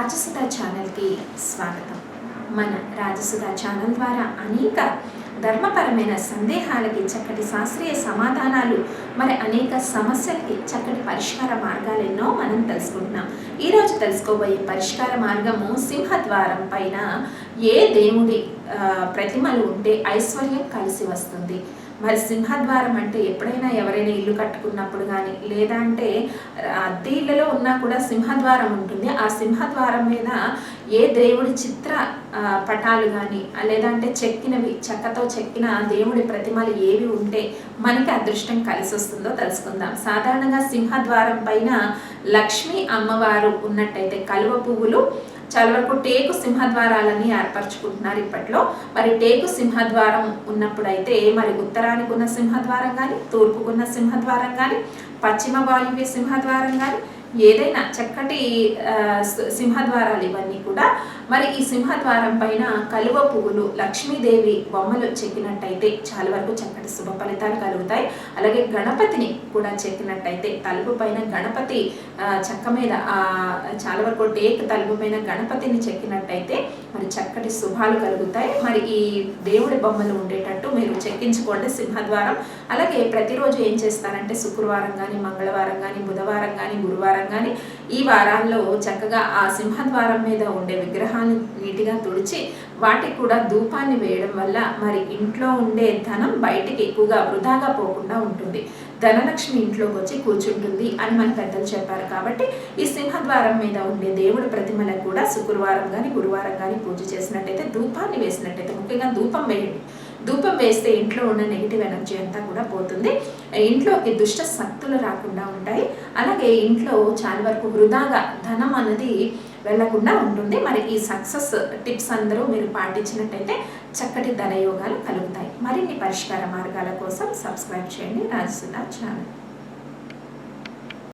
రాజసుధ ఛానల్కి స్వాగతం. మన రాజసుధ ఛానల్ ద్వారా అనేక ధర్మపరమైన సందేహాలకి చక్కటి శాస్త్రీయ సమాధానాలు మరి అనేక సమస్యలకి చక్కటి పరిష్కార మార్గాలు ఎన్నో మనం తెలుసుకుంటున్నాం. ఈరోజు తెలుసుకోబోయే పరిష్కార మార్గము సింహద్వారం పైన ఏ దేవుడి ప్రతిమలు ఉంటే ఐశ్వర్యం కలిసి వస్తుంది. మరి సింహద్వారం అంటే ఎప్పుడైనా ఎవరైనా ఇల్లు కట్టుకున్నప్పుడు కానీ లేదా అంటే అద్దె ఇళ్ళలో ఉన్నా కూడా సింహద్వారం ఉంటుంది. ఆ సింహద్వారం మీద ఏ దేవుడి చిత్ర పటాలు కానీ లేదంటే చెక్కినవి చెక్కతో చెక్కిన దేవుడి ప్రతిమలు ఏవి ఉంటే మనకి అదృష్టం కలిసి వస్తుందో తెలుసుకుందాం. సాధారణంగా సింహద్వారం పైన లక్ష్మీ అమ్మవారు ఉన్నట్టయితే కలువ పువ్వులు చాలా వరకు టేకు సింహద్వారాలని ఏర్పరచుకుంటున్నారు ఇప్పట్లో. మరి టేకు సింహద్వారం ఉన్నప్పుడైతే మరి ఉత్తరానికి ఉన్న సింహద్వారం కానీ తూర్పుకున్న సింహద్వారం కానీ పశ్చిమ వాయువ్య సింహద్వారం కానీ ఏదైనా చక్కటి సింహద్వారాలు ఇవన్నీ కూడా. మరి ఈ సింహద్వారం పైన కలువ పువ్వులు లక్ష్మీదేవి బొమ్మలు చెక్కినట్టయితే చాలా వరకు చక్కటి శుభ ఫలితాలు కలుగుతాయి. అలాగే గణపతిని కూడా చెక్కినట్టయితే తలుపు పైన గణపతి చెక్క మీద చాలా వరకు టేక్ తలుపు పైన గణపతిని చెక్కినట్టయితే మరి చక్కటి శుభాలు కలుగుతాయి. మరి ఈ దేవుడి బొమ్మలు ఉండేటట్టు మీరు చెక్కించుకోండి సింహద్వారం. అలాగే ప్రతిరోజు ఏం చేస్తారంటే శుక్రవారం కానీ మంగళవారం కానీ బుధవారం కానీ గురువారం కానీ ఈ వారాల్లో చక్కగా ఆ సింహద్వారం మీద ఉండే విగ్రహాన్ని నీటిగా తుడిచి వాటికి కూడా ధూపాన్ని వేయడం వల్ల మరి ఇంట్లో ఉండే ధనం బయటికి ఎక్కువగా వృధాగా పోకుండా ఉంటుంది. ధనలక్ష్మి ఇంట్లోకి వచ్చి కూర్చుంటుంది అని మన పెద్దలు చెప్పారు కాబట్టి ఈ సింహద్వారం మీద ఉండే దేవుడి ప్రతిమలకు కూడా శుక్రవారం కానీ గురువారం కానీ పూజ చేసినట్టయితే ధూపాన్ని వేసినట్టయితే ముఖ్యంగా ధూపం వేయండి. ధూపం వేస్తే ఇంట్లో ఉన్న నెగిటివ్ ఎనర్జీ అంతా కూడా పోతుంది. ఇంట్లోకి దుష్ట శక్తులు రాకుండా ఉంటాయి. అలాగే ఇంట్లో చాలా వరకు వృధాగా ధనం అనేది వెళ్ళకుండా ఉంటుంది. మరి ఈ సక్సెస్ టిప్స్ అందరూ మీరు పాటించినట్టయితే చక్కటి ధనయోగాలు కలుగుతాయి. మరిన్ని పరిష్కార మార్గాల కోసం సబ్స్క్రైబ్ చేయండి. రాజసుధా ఛానల్